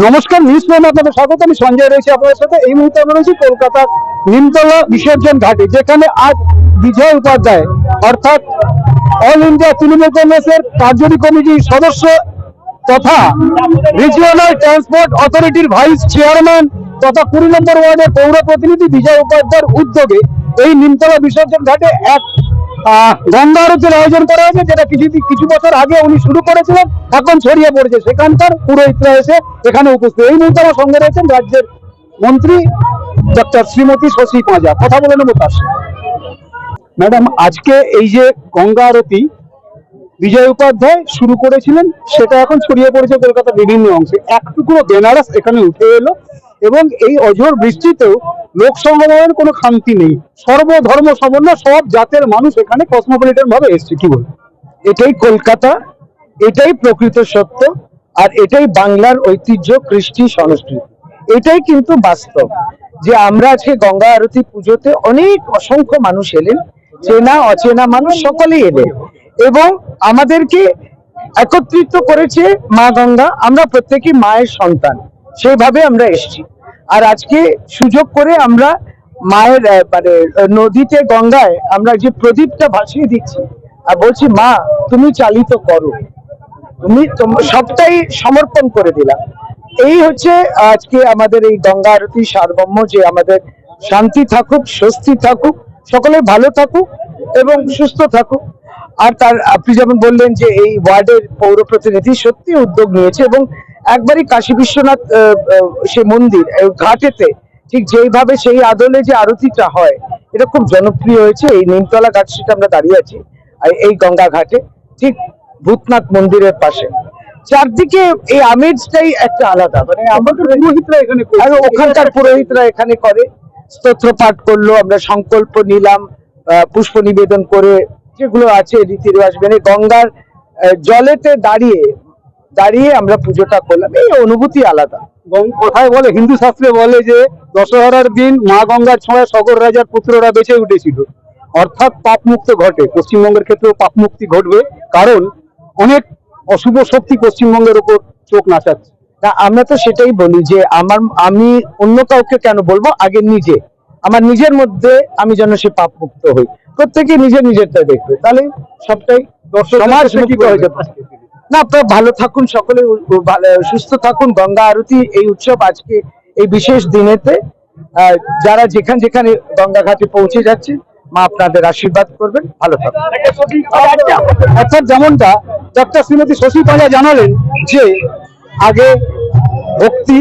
নমস্কার, নিউজ প্রেমে আপনাদের স্বাগত। আমি সঞ্জয় রয়েছি আপনাদের সাথে। এই মুহূর্তে আমরা রয়েছি কলকাতার নিমতলা বিসর্জন ঘাটে, যেখানে আজ বিজয় উপাধ্যায়, অর্থাৎ অল ইন্ডিয়া তৃণমূল কংগ্রেসের কার্যকরী কমিটির সদস্য তথা রিজিওনাল ট্রান্সপোর্ট অথরিটির ভাইস চেয়ারম্যান তথা কুড়ি নম্বর ওয়ার্ডের পৌর প্রতিনিধি বিজয় উপাধ্যায়ের উদ্যোগে এই নিমতলা বিসর্জন ঘাটে এক গঙ্গা আরতির আয়োজন করা হয়েছে, যেটা কিছু কিছু বছর আগে উনি শুরু করেছিলেন, এখন ছড়িয়ে পড়েছে। সেখানকার পুরোহিতরা এসে এখানে উপস্থিত। এই মুহূর্তে আমার সঙ্গে রয়েছেন রাজ্যের মন্ত্রী ডক্টর শ্রীমতী শশী পাঁজা। কথা বলে নেব তার ম্যাডাম, আজকে এই যে গঙ্গা আরতি বিজয় উপাধ্যায় শুরু করেছিলেন, সেটা এখন ছড়িয়ে পড়েছে কলকাতার বিভিন্ন অংশে। এক টুকরো বেনারস এখানে উঠে এলো এবং এই অঝোর বৃষ্টিতেও লোক সমাগমের কোনো খান্তি নেই। সর্বধর্ম সমন্য সব জাতের মানুষ এখানে কসমোপলিটন ভাবে এসছে, কি বল এটাই কলকাতা, এটাই প্রকৃত সত্য, আর এটাই বাংলার ঐতিহ্য, কৃষ্টি, সংস্কৃতি। এটাই কিন্তু বাস্তব, যে আমরা আজকে গঙ্গা আরতি পুজোতে অনেক অসংখ্য মানুষ এলেন, চেনা, অচেনা মানুষ সকলেই এলেন। এবং আমাদেরকে একত্রিত করেছে মা গঙ্গা, আমরা প্রত্যেকে মায়ের সন্তান, সেইভাবে আমরা এসেছি। আর আজকে সুযোগ করে আমরা মায়ের মানে নদীতে, গঙ্গায় আমরা যে প্রদীপটা ভাসিয়ে দিচ্ছি, আর বলছি, মা, তুমি চালিত করো। তুমি সবটাই সমর্পণ করে দিলাম। এই হচ্ছে আজকে আমাদের এই গঙ্গা আরতি সারবম্য যে আমাদের শান্তি থাকুক, স্বস্তি থাকুক, সকলে ভালো থাকুক এবং সুস্থ থাকুক। আর তার, আপনি যেমন বললেন যে এই ওয়ার্ডের পৌর প্রতিনিধি সত্যি উদ্যোগ নিয়েছে এবং একবারই কাশী বিশ্বনাথ সে মন্দির ঘাটেতে ঠিক যেইভাবে সেই আদলে যে আরতিটা হয় এটা খুব জনপ্রিয় হয়েছে এই নিমতলা ঘাট সেটা আমরা দাঁড়িয়ে আছি আর এই গঙ্গা ঘাটে ঠিক ভূতনাথ মন্দিরের পাশে। চারদিকে এই আমেজটাই একটা আলাদা মানে আমাদের পুরোহিতরা এখানে আর ওখানকার পুরোহিতরা এখানে করে স্তোত্র পাঠ করল আমরা সংকল্প নিলাম আহ, পুষ্প নিবেদন করে যেগুলো আছে রীতি রেওয়াজ মানে গঙ্গার জলেতে দাঁড়িয়ে দাঁড়িয়ে আমরা পুজোটা করলাম। এই অনুভূতি আলাদা। কথায় বলে? হিন্দু শাস্ত্রে বলে যে দশহরার দিন মা গঙ্গার ছোঁয়ায় সকল রাজার পুত্ররা বেঁচে উঠেছিল। অর্থাৎ পাপ মুক্ত ঘটে। পশ্চিমবঙ্গের ক্ষেত্রেও পাপ মুক্তি ঘটবে। কারণ অনেক অশুভ শক্তি পশ্চিমবঙ্গের উপর চোখ নাচাচ্ছে। তা আমরা তো সেটাই বলি যে আমার আমি অন্য কাউকে কেন বলব? আগে নিজে। আমার নিজের মধ্যে আমি যেন সে পাপ মুক্ত হই। প্রত্যেকে নিজের নিজেরটা দেখবে। তাহলে সবটাই সমাজ হয়ে যাবে। না আপনারা ভালো থাকুন সকলে সুস্থ থাকুন, গঙ্গা আরতি, এই উৎসব আজকে, এই বিশেষ দিনেতে যারা যেখান যেখানে গঙ্গা ঘাটে পৌঁছে যাচ্ছে, মা আপনাদের আশীর্বাদ করবেন, ভালো থাকুন। অর্থাৎ যেমনটা ডক্টর শ্রীমতী শশী পাঁজা জানালেন যে, আগে ভক্তি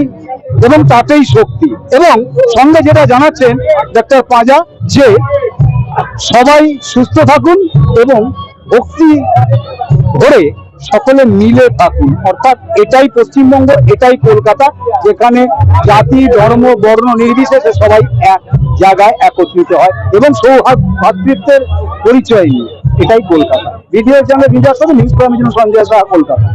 এবং তাতেই শক্তি, এবং সঙ্গে যেটা জানাচ্ছেন ডক্টর পাঁজা যে, সবাই সুস্থ থাকুন এবং ভক্তি ধরে সকলে মিলে থাকুন। অর্থাৎ এটাই পশ্চিমবঙ্গ, এটাই কলকাতা, যেখানে জাতি, ধর্ম, বর্ণ নির্বিশেষে সবাই এক জায়গায় একত্রিত হয় এবং সৌহার্দ ভাতৃত্বের পরিচয় নিয়ে। এটাই কলকাতা। ভিডিও চ্যানেল ভিডিও সাথে নিউজ কমিশন সঞ্জয় কলকাতা।